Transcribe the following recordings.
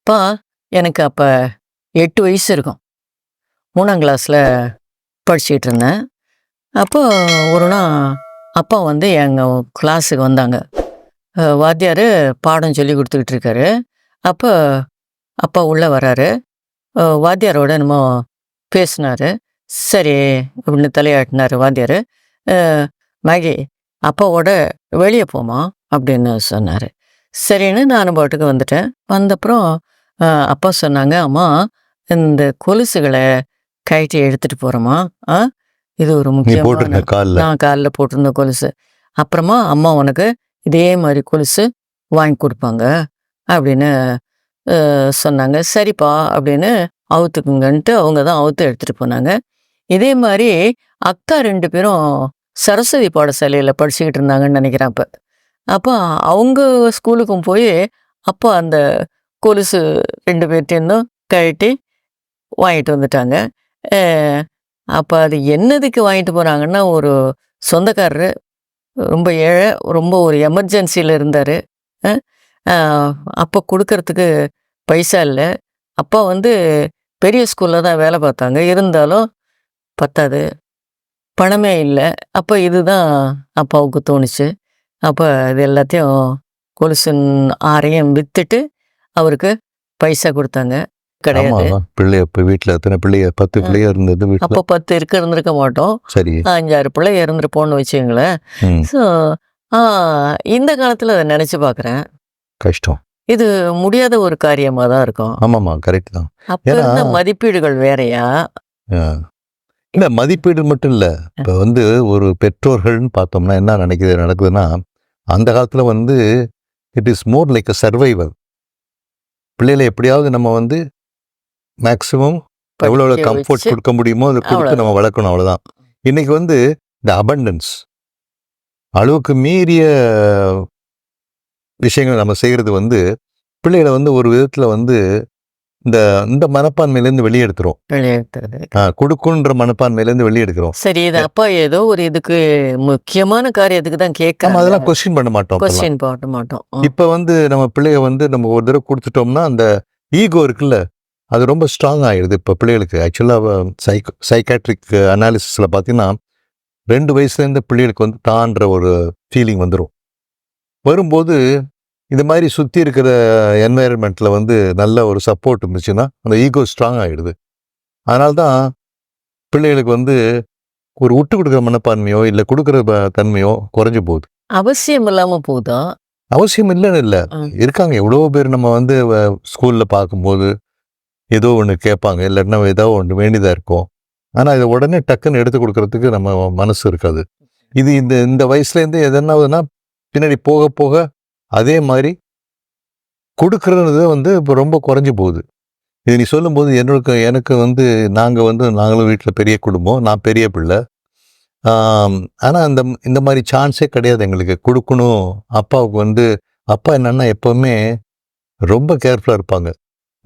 அப்பா எனக்கு அப்போ எட்டு வயசு இருக்கும். மூணாம் கிளாஸில் படிச்சுக்கிட்டு இருந்தேன். அப்போ ஒரு நாள் அப்பா வந்து எங்கள் கிளாஸுக்கு வந்தாங்க. வாத்தியார் பாடம் சொல்லி கொடுத்துக்கிட்டு இருக்காரு. அப்போ அப்பா உள்ளே வராரு. வாத்தியாரோட என்னமோ பேசினார். சரி அப்படின்னு தலையாட்டினார் வாத்தியார். மேகி அப்பாவோட வெளியே போமா அப்படின்னு சொன்னார். சரின்னு நான் பாட்டுக்கு வந்துட்டேன். வந்தப்புறம் அப்பா சொன்னாங்க அம்மா இந்த கொலுசுகளை கழட்டி எடுத்துட்டு போறோமா ஆ இது ஒரு முக்கியமான நான் காலில் போட்டிருந்த கொலுசு. அப்புறமா அம்மா உனக்கு இதே மாதிரி கொலுசு வாங்கி கொடுப்பாங்க அப்படின்னு சொன்னாங்க. சரிப்பா அப்படின்னு அவுத்துக்குங்கன்ட்டு அவங்க தான் அவுத்து எடுத்துட்டு போனாங்க. இதே மாதிரி அக்கா ரெண்டு பேரும் சரஸ்வதி பாடசாலையில் படிச்சுக்கிட்டு இருந்தாங்கன்னு நினைக்கிறேன் அப்போ. அப்போ அவங்க ஸ்கூலுக்கும் போய் அப்போ அந்த கொலுசு ரெண்டு பேர்ட்டேருந்தும் கழட்டி வாங்கிட்டு வந்துட்டாங்க. அப்போ அது என்னதுக்கு வாங்கிட்டு போகிறாங்கன்னா ஒரு சொந்தக்காரரு ரொம்ப ஏழை ரொம்ப ஒரு எமர்ஜென்சியில் இருந்தார். அப்போ கொடுக்கறதுக்கு பைசா இல்லை. அப்பா வந்து பெரிய ஸ்கூலில் தான் வேலை பார்த்தாங்க. இருந்தாலும் பத்தாது. பணமே இல்லை. அப்போ இதுதான் அப்பாவுக்கு தோணுச்சு. அப்போ இது எல்லாத்தையும் கொலுசின் ஆரையும் விற்றுட்டு அவருக்கு பைசா கொடுத்தாங்க. கிடையாது. ஆமா பிள்ளைய இப்போ வீட்டில் எத்தனை பிள்ளைய? பத்து. பிள்ளைய இருந்தது அப்போ பத்து இருக்க இருந்திருக்க மாட்டோம். சரி. அஞ்சாறு பிள்ளை இறந்துருப்போம்னு வச்சுங்களேன் ஸோ இந்த காலத்தில் அதை நினச்சி பார்க்குறேன் கஷ்டம். இது முடியாத ஒரு காரியமாக தான் இருக்கும். ஆமாம்மா கரெக்ட் தான். அப்போ இருந்த மதிப்பீடுகள் வேறையா? இல்லை மதிப்பீடு மட்டும் இல்லை. இப்போ வந்து ஒரு பெற்றோர்கள்னு பார்த்தோம்னா என்ன நினைக்கிறது நடக்குதுன்னா அந்த காலத்தில் வந்து it is more like a survival பிள்ளைகளை எப்படியாவது நம்ம வந்து மேக்ஸிமம் எவ்வளோ படிக்க கம்ஃபர்ட் கொடுக்க முடியுமோ அதை கொடுத்து. நம்ம வளர்க்கணும் அவ்வளோதான் இன்னைக்கு வந்து இந்த அபண்டன்ஸ் அளவுக்கு மீறிய விஷயங்கள் நம்ம செய்கிறது வந்து பிள்ளைகளை வந்து ஒரு விதத்தில் வந்து இந்த இந்த மனப்பான்மையிலேருந்து வெளியெடுத்துரும் விளையாடுறது ஆ, கொடுக்குன்ற மனப்பான்மையிலேருந்து வெளியெடுக்கிறோம். சரி இது அப்பா ஏதோ ஒரு இதுக்கு முக்கியமான காரியத்துக்கு தான் நம்ம அதெல்லாம் கேட்க கொஸ்டின் பண்ண மாட்டோம். கொஸ்டின் போட மாட்டோம். இப்ப வந்து நம்ம பிள்ளைய வந்து நம்ம ஒரு தடவை கொடுத்துட்டோம்னா அந்த ஈகோ இருக்குல்ல அது ரொம்ப ஸ்ட்ராங் ஆயிடுது இப்போ பிள்ளைகளுக்கு. ஆக்சுவலாக சைக்கோ சைக்காட்ரிக் அனாலிசிஸில் பார்த்தீங்கன்னா ரெண்டு வயசுலேருந்து பிள்ளைகளுக்கு வந்து தான்ற ஒரு ஃபீலிங் வந்துடும் வரும்போது இந்த மாதிரி சுற்றி இருக்கிற என்வாயர்மெண்ட்டில் வந்து நல்ல ஒரு சப்போர்ட் இருந்துச்சுன்னா அந்த ஈகோ ஸ்ட்ராங் ஆகிடுது அதனால தான் பிள்ளைகளுக்கு வந்து ஒரு விட்டு கொடுக்குற மனப்பான்மையோ இல்லை கொடுக்குற தன்மையோ குறைஞ்சு போகுது. அவசியம் இல்லாம போதா? அவசியம் இல்லைன்னு இல்லை. இருக்காங்க. எவ்வளோ பேர் நம்ம வந்து ஸ்கூலில் பார்க்கும்போது ஏதோ ஒன்று கேட்பாங்க. இல்லைன்னா ஏதோ ஒன்று வேண்டியதாக இருக்கும். ஆனால் இதை உடனே டக்குன்னு எடுத்து கொடுக்கறதுக்கு நம்ம மனசு இருக்காது. இது இந்த இந்த வயசுலேருந்து எதனாவதுன்னா பின்னாடி போக போக அதே மாதிரி கொடுக்கறது வந்து இப்போ ரொம்ப குறைஞ்சி போகுது. இது நீ சொல்லும்போது என்னோட எனக்கு வந்து நாங்கள் வந்து நாங்களும் வீட்டில் பெரிய குடும்பம் நான் பெரிய பிள்ளை. ஆனால் இந்த இந்த மாதிரி சான்ஸே கிடையாது எங்களுக்கு. கொடுக்கணும். அப்பாவுக்கு வந்து அப்பா என்னன்னா எப்போவுமே ரொம்ப கேர்ஃபுல்லாக இருப்பாங்க.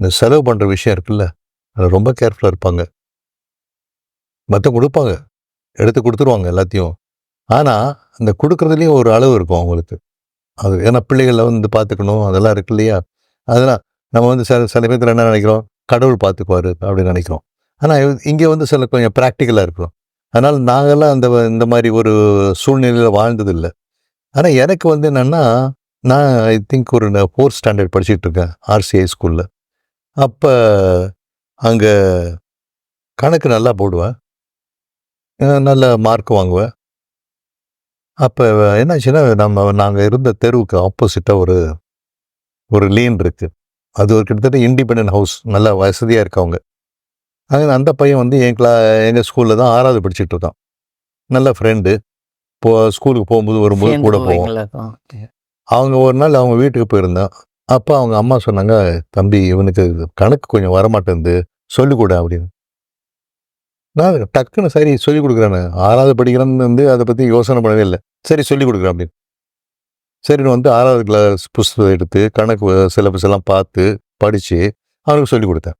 இந்த செலவு பண்ணுற விஷயம் இருக்குல்ல அதில் ரொம்ப கேர்ஃபுல்லாக இருப்பாங்க. மற்ற கொடுப்பாங்க. எடுத்து கொடுத்துருவாங்க எல்லாத்தையும். ஆனால் அந்த கொடுக்குறதுலேயும் ஒரு அளவு இருக்கும் அவங்களுக்கு. அது ஏன்னா பிள்ளைகளை வந்து பார்த்துக்கணும் அதெல்லாம் இருக்கு இல்லையா? அதெல்லாம் நம்ம வந்து சில சில பேர்த்துல என்ன நினைக்கிறோம்? கடவுள் பார்த்துக்குவார் அப்படின்னு நினைக்கிறோம். ஆனால் இங்கே வந்து சில கொஞ்சம் ப்ராக்டிக்கலாக இருக்கும் அதனால் நாங்கள்லாம் அந்த இந்த மாதிரி ஒரு சூழ்நிலையில் வாழ்ந்ததில்லை. ஆனால் எனக்கு வந்து என்னென்னா நான் ஐ திங்க் ஒரு ஃபோர்த் ஸ்டாண்டர்ட் படிச்சுட்டு இருக்கேன் ஆர்சிஐ ஸ்கூலில் அப்போ அங்கே கணக்கு நல்லா போடுவேன். நல்ல மார்க் வாங்குவேன். அப்போ என்னாச்சுன்னா நம்ம நாங்கள் இருந்த தெருவுக்கு ஆப்போசிட்டாக ஒரு ஒரு லீன் இருக்குது அது ஒரு கிட்டத்தட்ட இண்டிபெண்டன்ட் ஹவுஸ் நல்ல வசதியாக இருக்கவங்க. அங்கே அந்த பையன் வந்து என் கிளா எங்கள் ஸ்கூலில் தான் ஆறாவது படிச்சுட்டு இருக்கான். நல்ல ஃப்ரெண்டு போ ஸ்கூலுக்கு போகும்போது வரும்போது கூட போவோம்? அவங்க ஒரு நாள் அவங்க வீட்டுக்கு போயிருந்தேன் அப்போ அவங்க அம்மா சொன்னாங்க தம்பி இவனுக்கு கணக்கு கொஞ்சம் வரமாட்டேங்குது. சொல்லிக் கொடு அப்படின்னு. நான் டக்குன்னு சரி சொல்லிக் கொடுக்குறேன்னு ஆறாவது படிக்கிறேன்னு வந்து அதை பற்றி யோசனை பண்ணவே இல்லை. சரி சொல்லிக் கொடுக்குறேன் அப்படின்னு. சரின்னு வந்து ஆறாவது கிளாஸ் புஸ்தகம் எடுத்து கணக்கு சிலபஸ் எல்லாம் பார்த்து படித்து அவனுக்கு சொல்லிக் கொடுத்தேன்.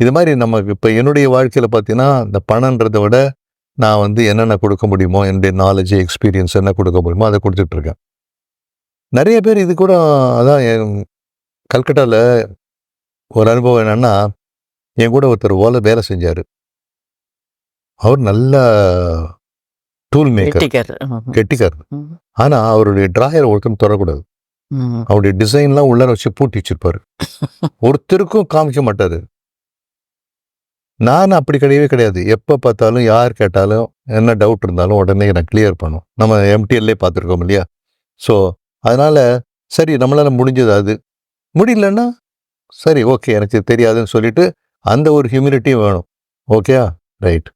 இது மாதிரி நமக்கு இப்போ என்னுடைய வாழ்க்கையில் பார்த்தீங்கன்னா இந்த பணன்றதை விட நான் வந்து என்னென்ன கொடுக்க முடியுமோ என்னுடைய நாலேஜ் எக்ஸ்பீரியன்ஸ் என்ன கொடுக்க முடியுமோ அதை கொடுத்துட்ருக்கேன் நிறைய பேர் இது கூட அதான் என் கல்கட்டாவில் ஒரு அனுபவம் என்னென்னா என் கூட ஒருத்தர் ஓலை வேலை செஞ்சார். அவர் நல்ல டூல் மேக்கர் கெட்டிக்கார். ஆனால் அவருடைய டிராயர் ஒருத்தரும் தொடக்கூடாது. ம். அவருடைய டிசைன்லாம் உள்ளார வச்சு பூட்டி வச்சிருப்பாரு. ஒருத்தருக்கும் காமிக்க மாட்டாரு. நான் அப்படி கிடையவே கிடையாது. எப்போ பார்த்தாலும் யார் கேட்டாலும் என்ன டவுட் இருந்தாலும் உடனே நான் கிளியர் பண்ணும். நம்ம எம்டிஎல்லே பார்த்துருக்கோம் இல்லையா? ஸோ அதனால சரி நம்மளால முடிஞ்சது அது. முடியலன்னா சரி ஓகே எனக்கு தெரியாதுன்னு சொல்லிட்டு அந்த ஒரு ஹியூமிலிட்டியும் வேணும். ஓகேயா ரைட்.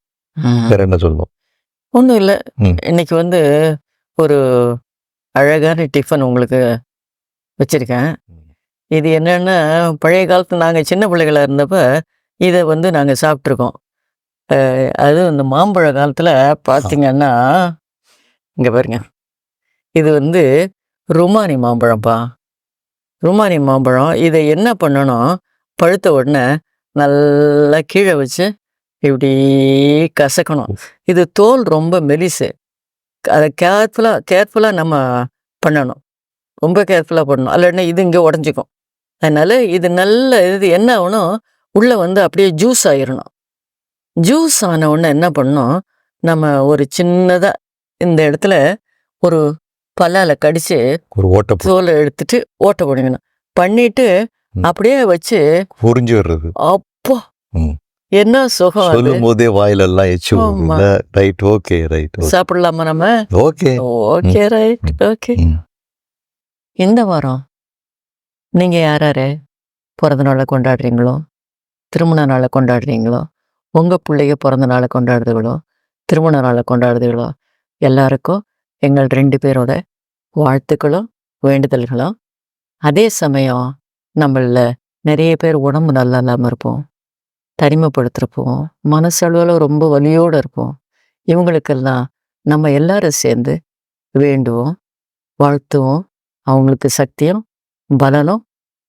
வேற என்ன சொல்லணும்? ஒன்றும் இல்லை. இன்னைக்கு வந்து ஒரு அழகான டிஃபன் உங்களுக்கு வச்சிருக்கேன். இது என்னன்னா பழைய காலத்து நாங்கள் சின்ன பிள்ளைகளா இருந்தப்ப இதை வந்து நாங்கள் சாப்பிட்ருக்கோம் அதுவும் இந்த மாம்பழ காலத்தில் பார்த்தீங்கன்னா இங்கே பாருங்க. இது வந்து ருமானி மாம்பழம்ப்பா ருமானி மாம்பழம் இதை என்ன பண்ணணும்? பழுத்த உடனே நல்லா கீழே வச்சு இப்படி கசக்கணும். இது தோல் ரொம்ப மெலிசு. அதை கேர்ஃபுல்லாக கேர்ஃபுல்லாக நம்ம பண்ணணும். ரொம்ப கேர்ஃபுல்லாக பண்ணணும். இல்லைன்னா இது இங்கே உடஞ்சிக்கும். அதனால இது நல்ல இது என்ன ஆகணும் உள்ளே வந்து அப்படியே ஜூஸ் ஆயிரணும். ஜூஸ் ஆன உடனே என்ன பண்ணணும்? நம்ம ஒரு சின்னதாக இந்த இடத்துல ஒரு பல்லால கடிச்சு ஒரு ஓட்ட தோலை எடுத்துட்டு ஓட்ட பண்ணிக்கணும் பண்ணிட்டு. அப்படியே வச்சு புரிஞ்சு வர்றது. அப்போ. என்ன சுகம் சொல்லும் போதே வாயிலெல்லாம் எச்சு. ரைட் ஓகே ரைட் சாப்பிடலாமா நம்ம? Okay okay right okay. இந்த வாரம் நீங்கள் யார் யார்? பிறந்த நாளை கொண்டாடுறீங்களோ? திருமண நாளை கொண்டாடுறீங்களோ? உங்கள் பிள்ளைங்க பிறந்த நாளை கொண்டாடுதுகளோ திருமண நாளை கொண்டாடுதுகளோ எல்லாருக்கும் எங்கள் ரெண்டு பேரோட வாழ்த்துக்களும் வேண்டுதல்களும் அதே சமயம் நம்மள நிறைய பேர் உடம்பு நல்லா இல்லாமல் இருப்போம். தனிமைப்படுத்திருப்போம் மனசளவில் ரொம்ப வலியோடு இருப்போம். இவங்களுக்கெல்லாம் நம்ம எல்லாரும் சேர்ந்து வேண்டுவோம் வாழ்த்துவோம் அவங்களுக்கு சக்தியும் பலனும்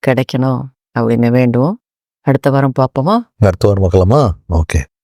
கிடைக்கணும் அப்படின்னு வேண்டுவோம். அடுத்த வாரம் பார்ப்போமா? அடுத்த வாரம் பார்க்கலாமா? ஓகே.